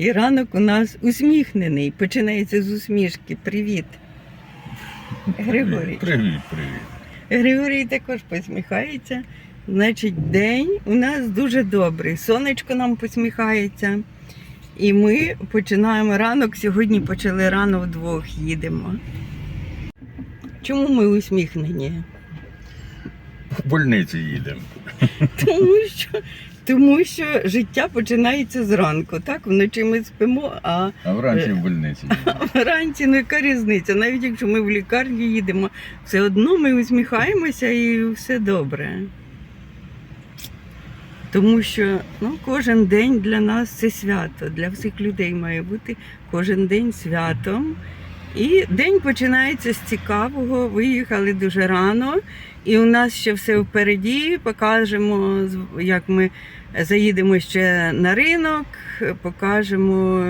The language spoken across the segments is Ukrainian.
І ранок у нас усміхнений. Починається з усмішки. Привіт. Григорій. Привіт, привіт. Григорій також посміхається. Значить, день у нас дуже добрий. Сонечко нам посміхається. І ми починаємо ранок. Сьогодні почали рано вдвох їдемо. Чому ми усміхнені? В больниці їдемо. Тому що, тому що життя починається зранку. Так, вночі ми спимо, а А вранці в больниці їдемо. вранці ну яка різниця. Навіть якщо ми в лікарні їдемо, все одно ми усміхаємося і все добре. Тому що ну, кожен день для нас це свято. Для всіх людей має бути кожен день святом. І день починається з цікавого. Виїхали дуже рано, і у нас ще все впереді. Покажемо, як ми заїдемо ще на ринок, покажемо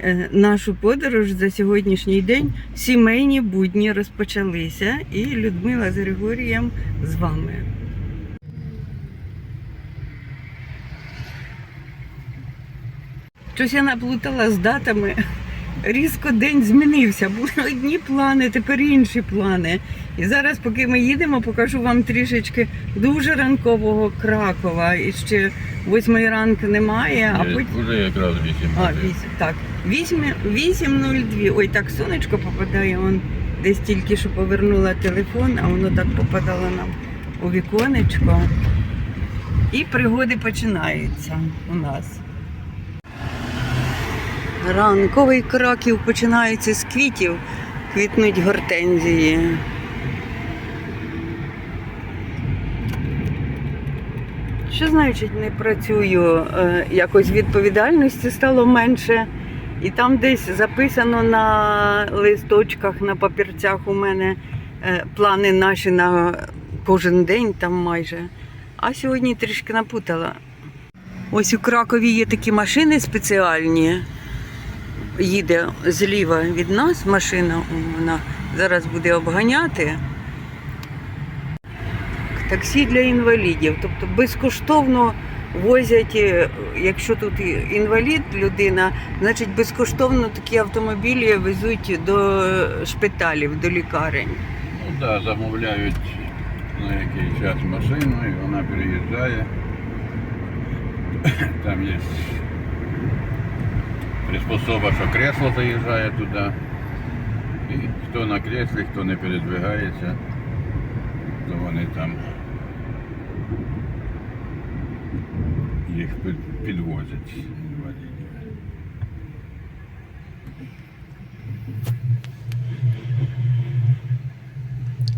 е, нашу подорож за сьогоднішній день. Сімейні будні розпочалися, і Людмила з Григорієм з вами. Щось я наплутала з датами. Різко день змінився. Були одні плани, тепер інші плани. І зараз, поки ми їдемо, покажу вам трішечки дуже ранкового Кракова. І ще восьмої ранку немає, а потім. Уже якраз 8 А, годин. вісім, так. Вісім- 8.02. Ой, так сонечко попадає. Он десь тільки що повернула телефон, а воно так попадало нам у віконечко. І пригоди починаються у нас. Ранковий краків починається з квітів. Квітнуть гортензії. Що значить не працюю? Е, Якось відповідальності стало менше. І там десь записано на листочках, на папірцях у мене е, плани наші на кожен день там майже. А сьогодні трішки напутала. Ось у Кракові є такі машини спеціальні. Їде зліва від нас машина, вона зараз буде обганяти таксі для інвалідів. Тобто безкоштовно возять, е, якщо тут інвалід людина, значить безкоштовно такі автомобілі везуть до шпиталів, до лікарень. Ну так, да, замовляють на який час машину і вона переїжджає. Там є приспособа, що кресло заїжджає туди. І хто на креслі, хто не передвигається, то вони там їх підвозять інвалідів.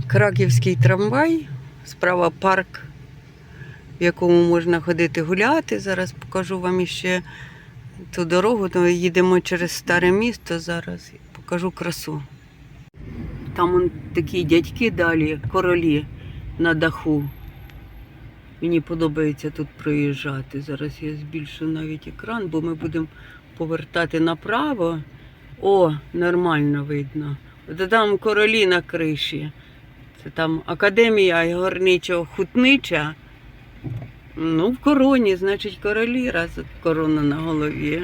Краківський трамвай, справа парк, в якому можна ходити гуляти. Зараз покажу вам іще ту дорогу. То їдемо через старе місто зараз. Покажу красу. Там такі дядьки далі, королі на даху. Мені подобається тут проїжджати. Зараз я збільшу навіть екран, бо ми будемо повертати направо. О, нормально видно. От там королі на криші. Це там академія горничо-хутнича. Ну, в короні, значить, королі, раз корона на голові.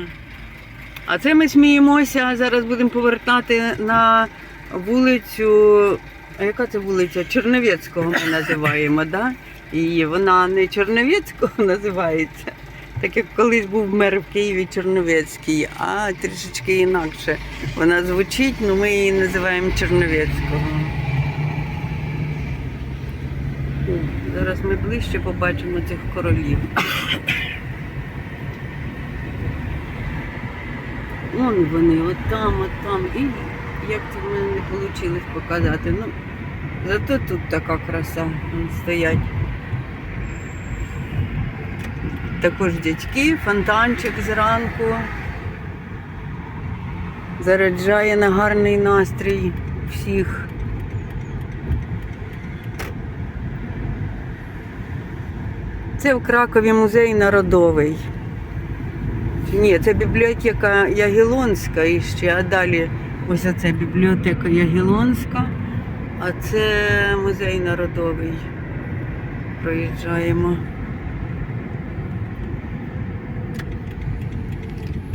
А це ми сміємося. Зараз будемо повертати на вулицю. А яка це вулиця? Черновецького ми називаємо, да? І вона не Черновецького називається, так як колись був мер в Києві Черновецький, а трішечки інакше вона звучить, але ми її називаємо Черновецького. Зараз ми ближче побачимо цих королів. Вон вони, от там, от там. І як це в мене не вийшло показати. Ну, зато тут така краса. Вон стоять. Також дядьки, фонтанчик зранку. Заряджає на гарний настрій всіх. Це в Кракові музей народовий. Ні, це бібліотека Ягелонська і ще, а далі ось оце бібліотека Ягелонська, а це музей народовий. Проїжджаємо.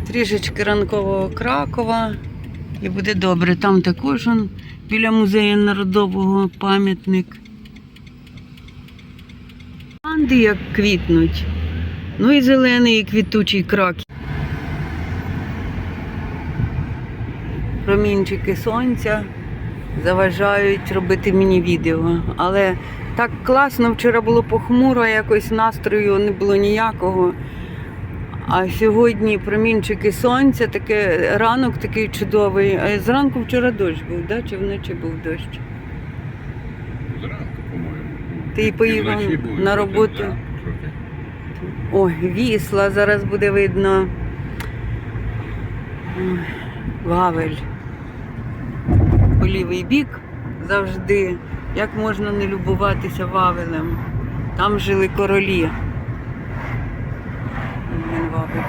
Трішечки ранкового Кракова. І буде добре. Там також он, біля музею народового пам'ятник. Анди як квітнуть. Ну і зелений, і квітучий краків. Промінчики сонця заважають робити мені відео. Але так класно, вчора було похмуро, якось настрою не було ніякого. А сьогодні промінчики сонця, таке ранок такий чудовий. А зранку вчора дощ був, да? чи вночі був дощ? Зранку, по-моєму. Ти поїхав на роботу? Ой, вісла, зараз буде видно. Ой, Вавель. По лівий бік завжди. Як можна не любуватися Вавелем? Там жили королі. Він Вавель.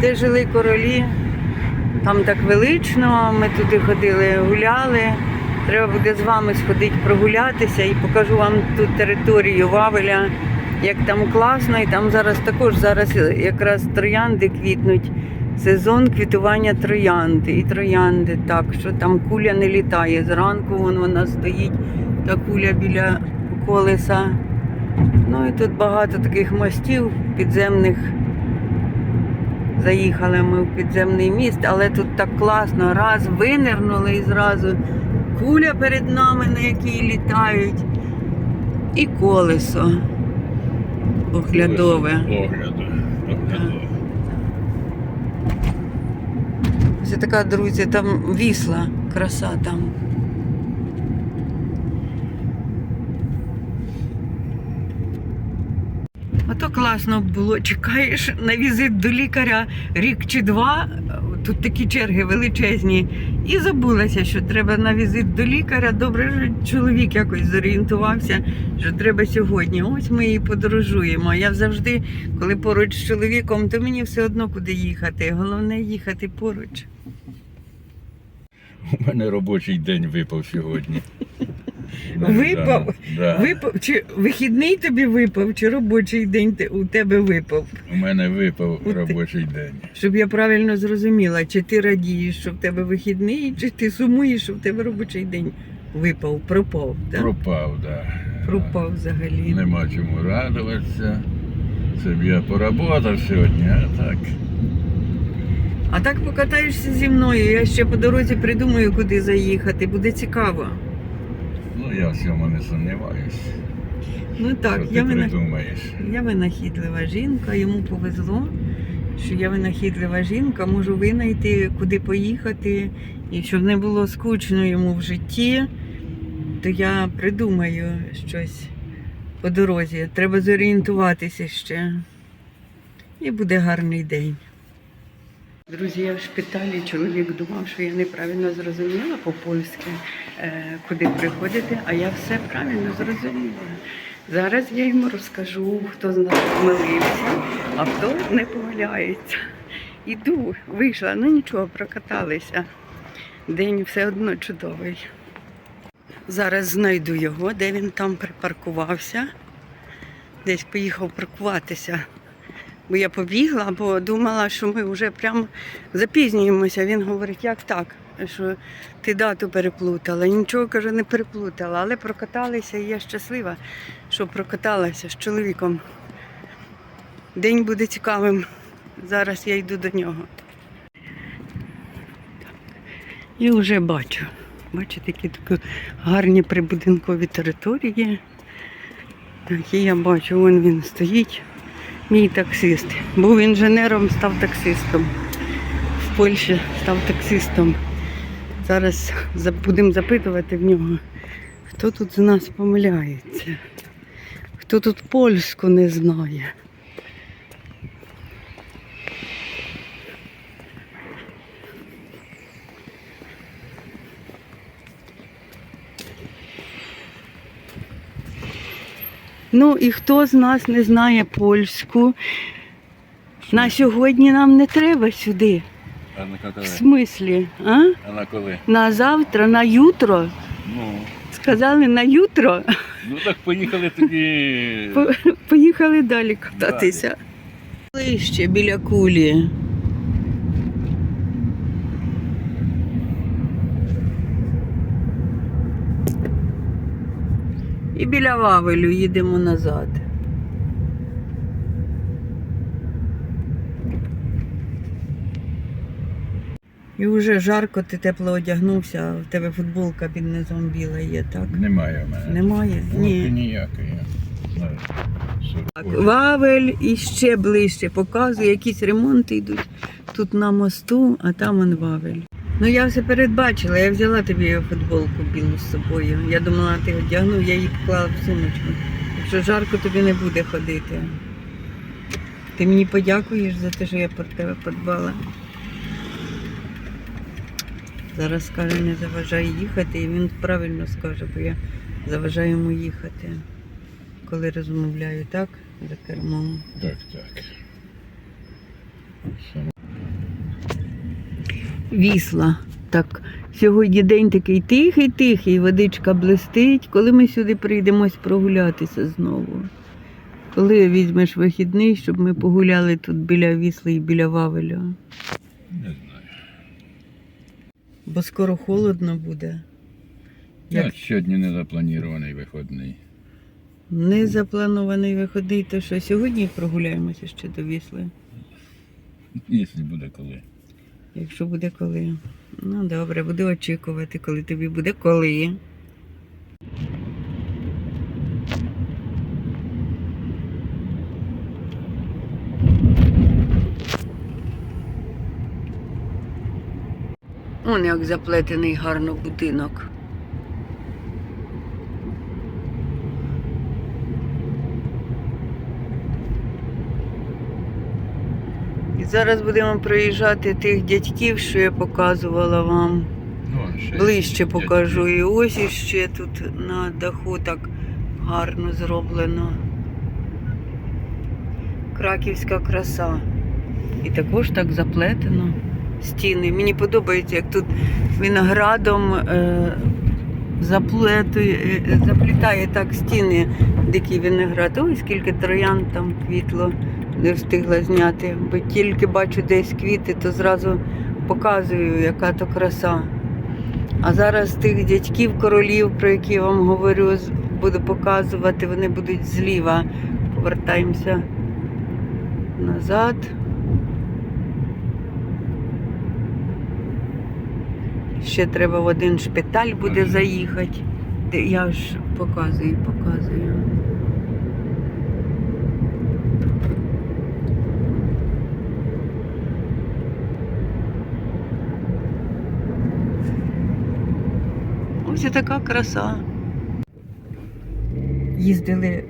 Де жили королі? Там так велично, ми туди ходили, гуляли. Треба буде з вами сходити прогулятися і покажу вам ту територію Вавеля, як там класно, і там зараз також зараз якраз троянди квітнуть. Сезон квітування троянди і троянди, так що там куля не літає. Зранку вон вона стоїть, та куля біля колеса. Ну і тут багато таких мостів підземних. Заїхали ми в підземний міст, але тут так класно. Раз винирнули і зразу куля перед нами, на якій літають, і колесо оглядове. Огляду. Оглядове. Це така, друзі, там вісла, краса там. Ото класно було. Чекаєш на візит до лікаря рік чи два. Тут такі черги величезні. І забулася, що треба на візит до лікаря. Добре, що чоловік якось зорієнтувався, що треба сьогодні. Ось ми і подорожуємо. Я завжди, коли поруч з чоловіком, то мені все одно куди їхати. Головне їхати поруч. У мене робочий день випав сьогодні. Випав? Да. Випав чи вихідний тобі випав, чи робочий день те- у тебе випав? У мене випав ти. робочий день. Щоб я правильно зрозуміла, чи ти радієш, що в тебе вихідний, чи ти сумуєш, що в тебе робочий день випав, пропав. Так? Пропав, да. Пропав взагалі. Нема чому радуватися. Це б я поработав сьогодні, а так. А так покатаєшся зі мною. Я ще по дорозі придумаю, куди заїхати. Буде цікаво. Ну я в цьому не сумніваюсь. Ну так, що я ти придумаєш. Я винахідлива жінка, йому повезло, що я винахідлива жінка, можу винайти, куди поїхати, і щоб не було скучно йому в житті, то я придумаю щось по дорозі. Треба зорієнтуватися ще. І буде гарний день. Друзі, я в шпиталі чоловік думав, що я неправильно зрозуміла по-польськи, е, куди приходити, а я все правильно зрозуміла. Зараз я йому розкажу, хто з нас помилився, а хто не помиляється. Іду, вийшла, ну нічого, прокаталися. День все одно чудовий. Зараз знайду його, де він там припаркувався. Десь поїхав паркуватися. Бо я побігла, бо думала, що ми вже прямо запізнюємося. Він говорить, як так? Що ти дату переплутала. Нічого каже, не переплутала, але прокаталися і я щаслива, що прокаталася з чоловіком. День буде цікавим. Зараз я йду до нього. І вже бачу. Бачите, які такі гарні прибудинкові території. Так, і я бачу, вон він стоїть. Мій таксист. Був інженером, став таксистом. В Польщі став таксистом. Зараз будемо запитувати в нього, хто тут з нас помиляється, хто тут польську не знає. Ну і хто з нас не знає польську? На сьогодні нам не треба сюди. А на В смислі? А? А на коли? На завтра, на jutro. Ну, сказали на ютро, Ну так поїхали тоді. по- поїхали далі кататися. Ближче біля кулі. І біля Вавелю їдемо назад. І вже жарко, ти тепло одягнувся, а в тебе футболка під низом біла є, так? Немає в мене. Немає? Ні. Ні. ніякої. Так. Вавель і ще ближче показує, якісь ремонти йдуть тут на мосту, а там он Вавель. Ну я все передбачила, я взяла тобі футболку білу з собою. Я думала, ти одягнув, я її поклала в сумочку. Якщо жарко тобі не буде ходити. Ти мені подякуєш за те, що я про тебе подбала. Зараз скаже, не заважай їхати, і він правильно скаже, бо я заважаю йому їхати коли розмовляю так за кермом. Так, так. Вісла. Так, сьогодні день такий тихий-тихий, водичка блистить. Коли ми сюди прийдемось прогулятися знову? Коли візьмеш вихідний, щоб ми погуляли тут біля Вісли і біля Вавеля? Не знаю. Бо скоро холодно буде. Як Я сьогодні не запланований виходний. не запланований виходний, то що сьогодні прогуляємося ще до Вісли. Якщо буде коли. Якщо буде коли. Ну добре, буду очікувати, коли тобі буде коли. Он як заплетений гарно будинок. І зараз будемо проїжджати тих дядьків, що я показувала вам. Ну, Ближче покажу. І ось іще тут на даху так гарно зроблено. Краківська краса. І також так заплетено стіни. Мені подобається, як тут виноградом е, заплетує, е, заплітає так стіни дикий виноград. Ой, скільки троян там квітло, не встигла зняти. Бо тільки бачу десь квіти, то зразу показую, яка то краса. А зараз тих дядьків королів, про які я вам говорю, буду показувати, вони будуть зліва. Повертаємося назад. Ще треба в один шпиталь буде заїхати. Я ж показую, показую. І така краса. Їздили е,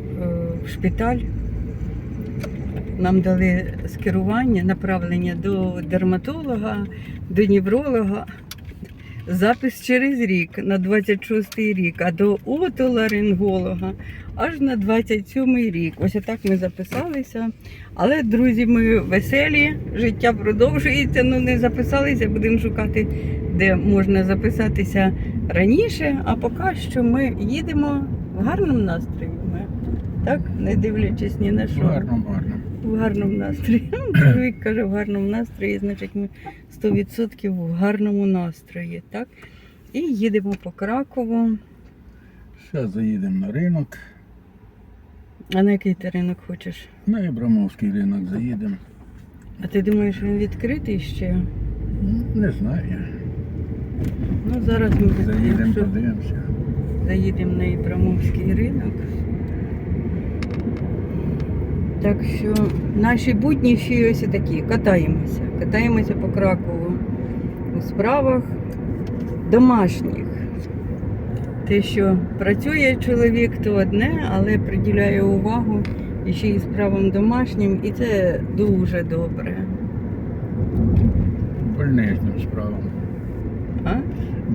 в шпиталь, нам дали скерування, направлення до дерматолога, до невролога. Запис через рік на 26-й рік, а до отоларинголога аж на 27-й рік. Ось отак ми записалися. Але, друзі, ми веселі, життя продовжується, ну не записалися, будемо шукати, де можна записатися раніше, а поки що ми їдемо в гарному настрої. Ми, так, не дивлячись ні на що. В Гарно, гарно. В гарному настрої. Чоловік каже, в гарному настрої, значить ми 100% в гарному настрої. Так? І їдемо по Кракову. Зараз заїдемо на ринок. А на який ти ринок хочеш? На Ібрамовський ринок заїдемо. А ти думаєш, він відкритий ще? Ну, Не знаю. Ну, зараз ми Заїдемо, подивимося. заїдемо на Ібрамовський ринок. Так що наші будні ще ось такі. Катаємося. Катаємося по Кракову у справах домашніх. Те, що працює чоловік, то одне, але приділяє увагу і ще й справам домашнім, і це дуже добре. Больничним справам.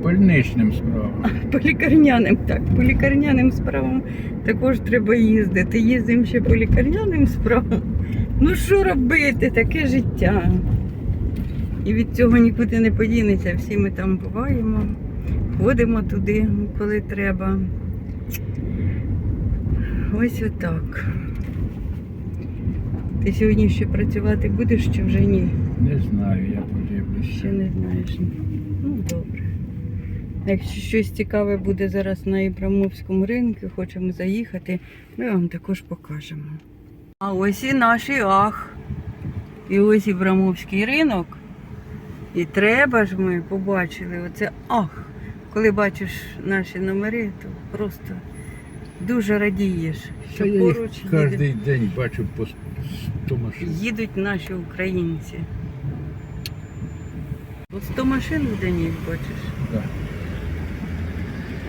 Больничним справам. По лікарняним, так, по лікарняним справам також треба їздити. Їздимо ще по лікарняним справам. Ну що робити, таке життя. І від цього нікуди не подінеться. Всі ми там буваємо. ходимо туди, коли треба. Ось отак. Ти сьогодні ще працювати будеш чи вже ні? Не знаю, я подивлюся. Ще не знаєш. Ну, добре. Якщо щось цікаве буде зараз на Ібрамовському ринку, хочемо заїхати, ми вам також покажемо. А ось і наш ах. І ось Ібрамовський ринок. І треба ж ми побачили оце ах. Коли бачиш наші номери, то просто дуже радієш, що я поруч їх кожен день бачу по 100 машин. їдуть наші українці. От 100 машин в день їх бачиш. Так.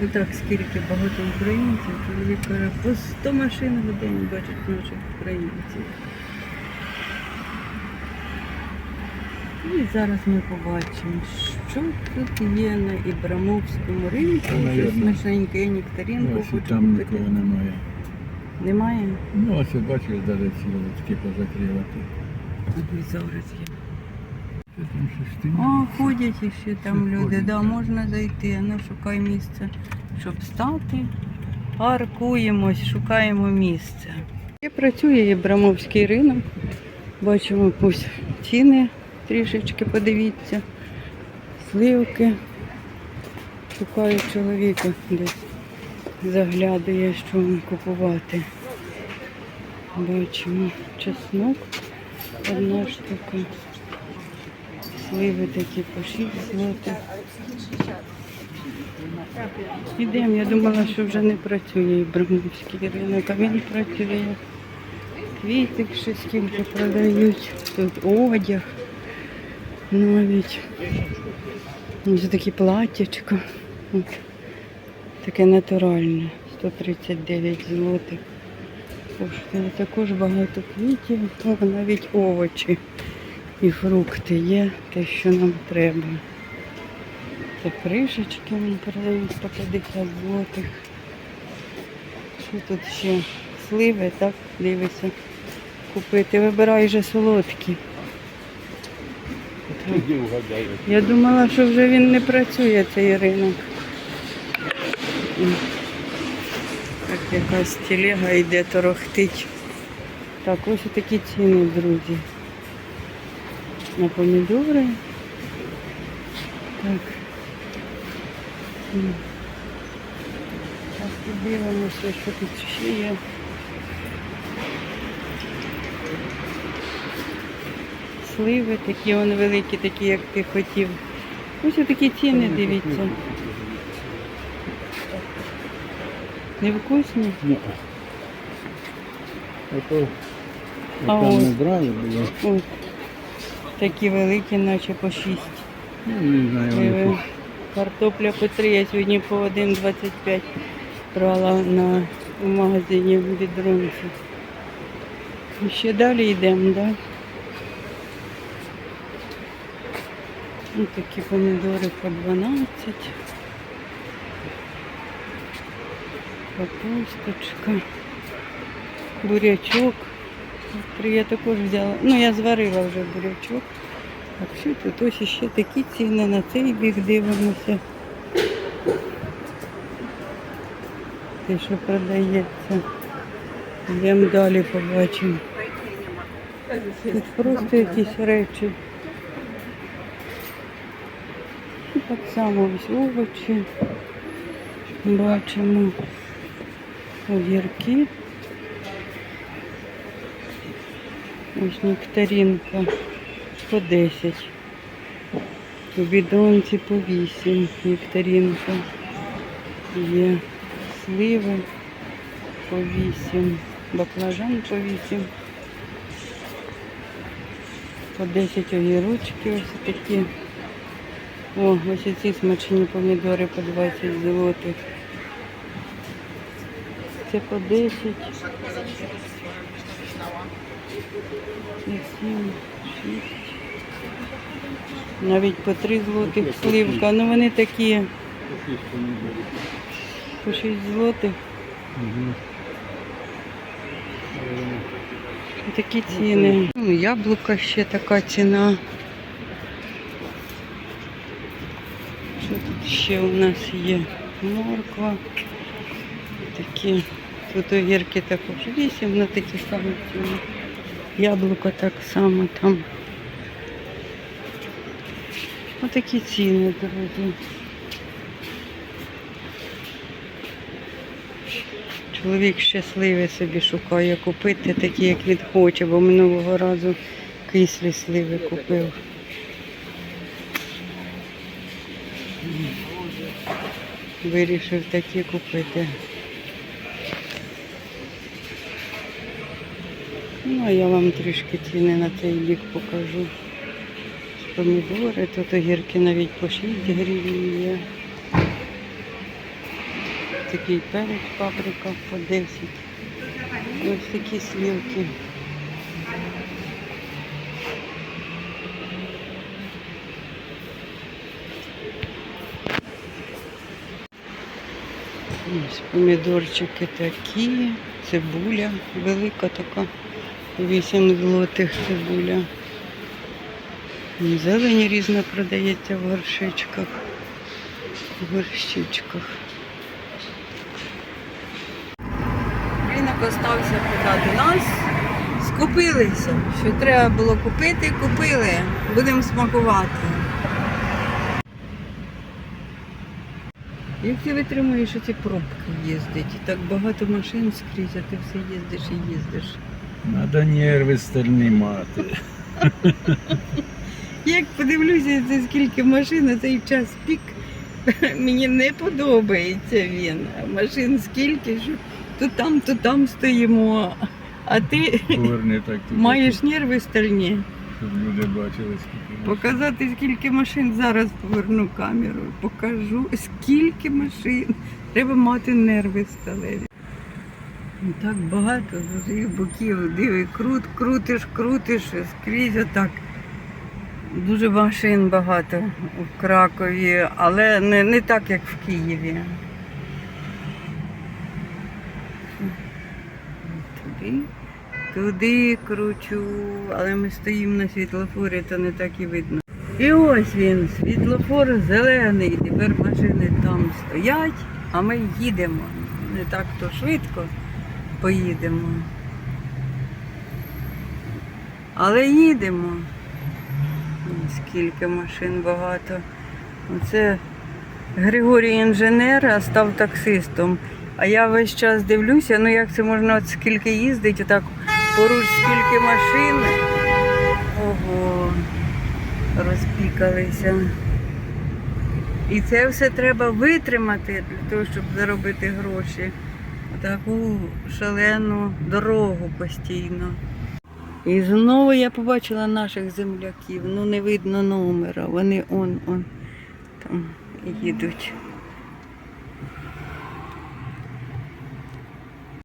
Ну так, скільки багато українців, чоловік каже, по 100 машин в день бачать наших українців. І зараз ми побачимо, що тут є на Ібрамовському ринку. Щось смачненьке, я нектаринку Ось і там купити. нікого немає. Немає? Ну, ось бачиш, навіть ці лотки позакривати. Зараз є. А, ходять іще там люди, да, можна зайти, ну шукай місце, щоб стати. Паркуємось, шукаємо місце. І працює Єбрамовський ринок. Бачимо ось ціни трішечки, подивіться. Сливки. Шукаю чоловіка десь. Заглядає, що купувати. Бачимо чеснок. Одна штука. Сливи такі по 6 злотих. Ідемо, я думала, що вже не працює Ібрамівський ринок, а він працює. Квіти ще скільки продають. Тут одяг навіть. Ось такі платтячка. Таке натуральне. 139 злотих. Також багато квітів, навіть овочі і фрукти є, те, що нам треба. Це кришечки вони продають по 50 злотих. Що тут ще? Сливи, так, дивися, купити. Вибирай вже солодкі. Я думала, що вже він не працює, цей ринок. Так якась телега йде торохтить. Так, ось такі ціни, друзі. На помідори. Так. Так, подивимося, що тут ще є. Сливи такі, вони великі, такі, як ти хотів. Ось такі ціни, дивіться. Невкусні? Ні. Ото А ось. не брали було. Ось. Такі великі, наче по 6. Ну, не знаю, вони Картопля по 3, я сьогодні по 1,25 брала на, в магазині в відрунці. І Ще далі йдемо, так? Да? Ось такі помідори по 12. Капусточка. Бурячок. Я також взяла. Ну, я зварила вже бурячок. Так, що тут ось ще такі ціни на цей бік дивимося. Те, що продається. Йдемо далі побачимо. Тут просто якісь речі. І так само ось овочі. Бачимо огірки. Ось нектаринка по 10. У бідонці по 8 нектаринка. Є сливи по 8, баклажан по 8. По 10 огірочки ось такі. О, ось ці смачні помідори по 20 злотих. Це по 10. 7, 6. Навіть по 3 злотих сливка. Ну вони такі по 6 злотих. Такі ціни. Ну, яблука ще така ціна. Що тут ще у нас є морква. Такі тут огірки також 8 на такі самі ціни. Яблуко так само там. Отакі ціни, друзі. Чоловік щасливий собі шукає купити такі, як він хоче, бо минулого разу кислі сливи купив. Вирішив такі купити. Ну, а я вам трішки ціни на цей бік покажу. Помідори, тут огірки навіть по 6 гривень є. Такий перець паприка по 10. Ось такі слівки. Ось помідорчики такі, цибуля велика така, 8 злотих цибуля. Зелень різна продається в горшечках, в горщичках. Ринок остався позаду нас. Скупилися. Що треба було купити, купили. Будемо смакувати. Як ти витримуєш ці пробки їздить? Так багато машин скрізь, а ти все їздиш і їздиш. Надо нерви стальні мати. Як подивлюся, це скільки машин цей час пік, мені не подобається він. Машин скільки, що то там, то там стоїмо. А ти Поверни так тут, маєш нерви стальні. щоб люди бачили, скільки машин. Показати, скільки машин зараз поверну камеру. Покажу, скільки машин. Треба мати нерви сталеві. Так багато з усіх боків. Диви, крут, крутиш, крутиш, скрізь отак. Дуже машин багато в Кракові, але не, не так, як в Києві. Туди, туди кручу, але ми стоїмо на світлофорі, то не так і видно. І ось він, світлофор зелений. Тепер машини там стоять, а ми їдемо. Не так то швидко поїдемо. Але їдемо. Скільки машин багато. Оце Григорій інженер, а став таксистом. А я весь час дивлюся, ну як це можна от скільки їздить, отак поруч скільки машин. Ого, розпікалися. І це все треба витримати для того, щоб заробити гроші. Таку шалену дорогу постійно. І знову я побачила наших земляків. Ну не видно номера. Вони он, он там їдуть.